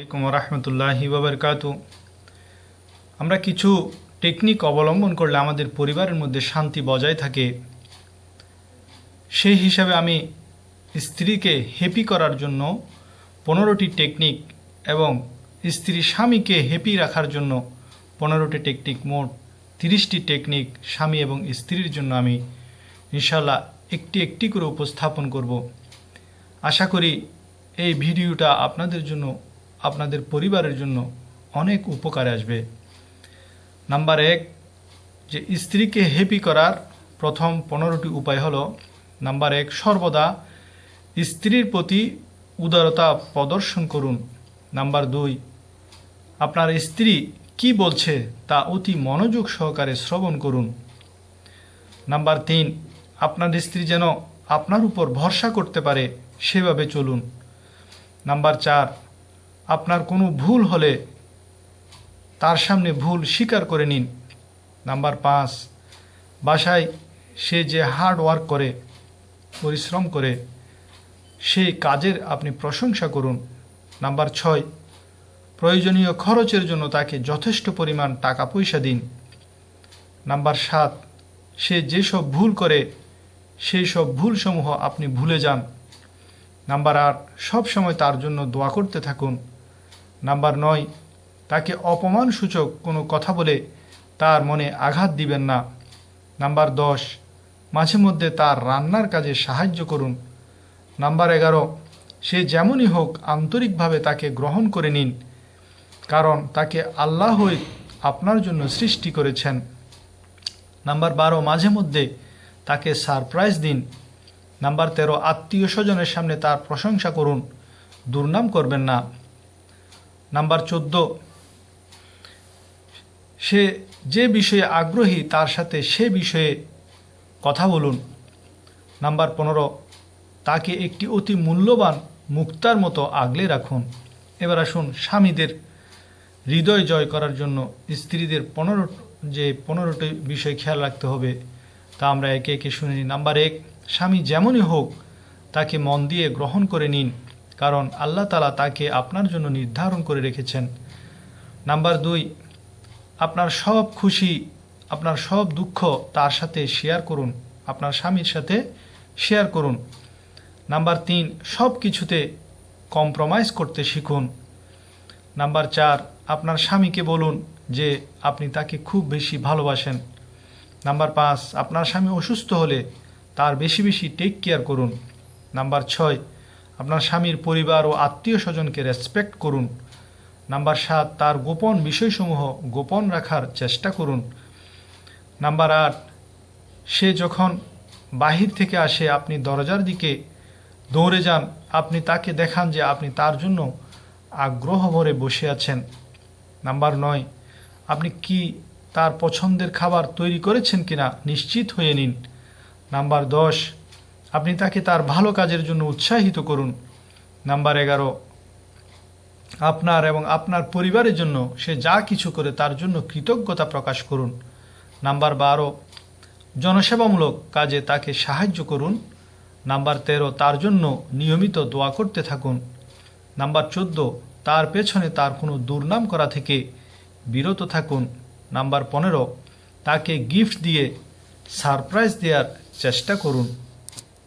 আলাইকুম রহমতুল্লাহি বাবরকাত আমরা কিছু টেকনিক অবলম্বন করলে আমাদের পরিবারের মধ্যে শান্তি বজায় থাকে। সেই হিসাবে আমি স্ত্রীকে হ্যাপি করার জন্য পনেরোটি টেকনিক এবং স্ত্রী স্বামীকে হ্যাপি রাখার জন্য পনেরোটি টেকনিক, মোট তিরিশটি টেকনিক স্বামী এবং স্ত্রীর জন্য আমি ইনশাল্লাহ একটি একটি করে উপস্থাপন করব। আশা করি এই ভিডিওটা আপনাদের জন্য আপনাদের পরিবারের জন্য অনেক উপকারে আসবে। নাম্বার এক, যে স্ত্রীকে হ্যাপি করার প্রথম পনেরোটি উপায় হলো, নাম্বার এক, সর্বদা স্ত্রীর প্রতি উদারতা প্রদর্শন করুন। নাম্বার দুই, আপনার স্ত্রী কি বলছে তা অতি মনোযোগ সহকারে শ্রবণ করুন। নাম্বার তিন, আপনার স্ত্রী যেন আপনার উপর ভরসা করতে পারে, সেভাবে চলুন। নাম্বার চার আপনার কোনো ভুল হলে তার সামনে ভুল স্বীকার করে নিন। নাম্বার পাঁচ, বাসায় সে যে হার্ড ওয়ার্ক করে, পরিশ্রম করে, সেই কাজের আপনি প্রশংসা করুন। নাম্বার ছয়, প্রয়োজনীয় খরচের জন্য তাকে যথেষ্ট পরিমাণ টাকা পয়সা দিন। নাম্বার সাত, সে যেসব ভুল করে, সেই সব ভুলসমূহ আপনি ভুলে যান। নাম্বার আট, সবসময় তার জন্য দোয়া করতে থাকুন। নাম্বার নয়, তাকে অপমানসূচক কোনো কথা বলে তার মনে আঘাত দিবেন না। নাম্বার দশ, মাঝে মধ্যে তার রান্নার কাজে সাহায্য করুন। নাম্বার এগারো, সে যেমনই হোক আন্তরিকভাবে তাকে গ্রহণ করে নিন, কারণ তাকে আল্লাহই আপনার জন্য সৃষ্টি করেছেন। নাম্বার বারো, মাঝে মধ্যে তাকে সারপ্রাইজ দিন। নাম্বার তেরো, আত্মীয় স্বজনের সামনে তার প্রশংসা করুন। দুর্নাম করবেন না। নাম্বার চোদ্দ। সে যে বিষয়ে আগ্রহী, তার সাথে সে বিষয়ে কথা বলুন। নাম্বার পনেরো, তাকে একটি অতি মূল্যবান মুক্তার মতো আগলে রাখুন। এবার আসুন স্বামীদের হৃদয় জয় করার জন্য স্ত্রীদের পনেরো, যে পনেরোটি বিষয় খেয়াল রাখতে হবে। তা আমরা একে একে শুনে নিই। নাম্বার এক, স্বামী যেমনই হোক, তাকে মন দিয়ে গ্রহণ করে নিন। কারণ আল্লাহ তালা তাকে আপনার জন্য নির্ধারণ করে রেখেছেন। নাম্বার দুই, আপনার সব খুশি, আপনার সব দুঃখ তার সাথে শেয়ার করুন, আপনার স্বামীর সাথে শেয়ার করুন। নাম্বার তিন, সব কিছুতে কম্প্রোমাইজ করতে শিখুন। নাম্বার চার, আপনার স্বামীকে বলুন যে আপনি তাকে খুব বেশি ভালোবাসেন। নাম্বার পাঁচ, আপনার স্বামী অসুস্থ হলে তার বেশি বেশি টেক কেয়ার করুন। নাম্বার ছয় আপনার স্বামীর পরিবার ও আত্মীয় স্বজনকে রেসপেক্ট করুন। নাম্বার সাত, তার গোপন বিষয়সমূহ গোপন রাখার চেষ্টা করুন। নাম্বার আট, সে যখন বাহির থেকে আসে, আপনি দরজার দিকে দৌড়ে যান, আপনি তাকে দেখান যে আপনি তার জন্য আগ্রহ ভরে বসে আছেন। নাম্বার নয়, আপনি কি তার পছন্দের খাবার তৈরি করেছেন কিনা, নিশ্চিত হয়ে নিন। নাম্বার দশ আপনি তাকে তার ভালো কাজের জন্য উৎসাহিত করুন। নাম্বার এগারো, আপনার এবং আপনার পরিবারের জন্য সে যা কিছু করে তার জন্য কৃতজ্ঞতা প্রকাশ করুন। নাম্বার বারো, জনসেবামূলক কাজে তাকে সাহায্য করুন। নাম্বার তেরো, তার জন্য নিয়মিত দোয়া করতে থাকুন। নাম্বার চোদ্দ, তার পেছনে তার কোনো দুর্নাম করা থেকে বিরত থাকুন। নাম্বার পনেরো, তাকে গিফট দিয়ে সারপ্রাইজ দেওয়ার চেষ্টা করুন।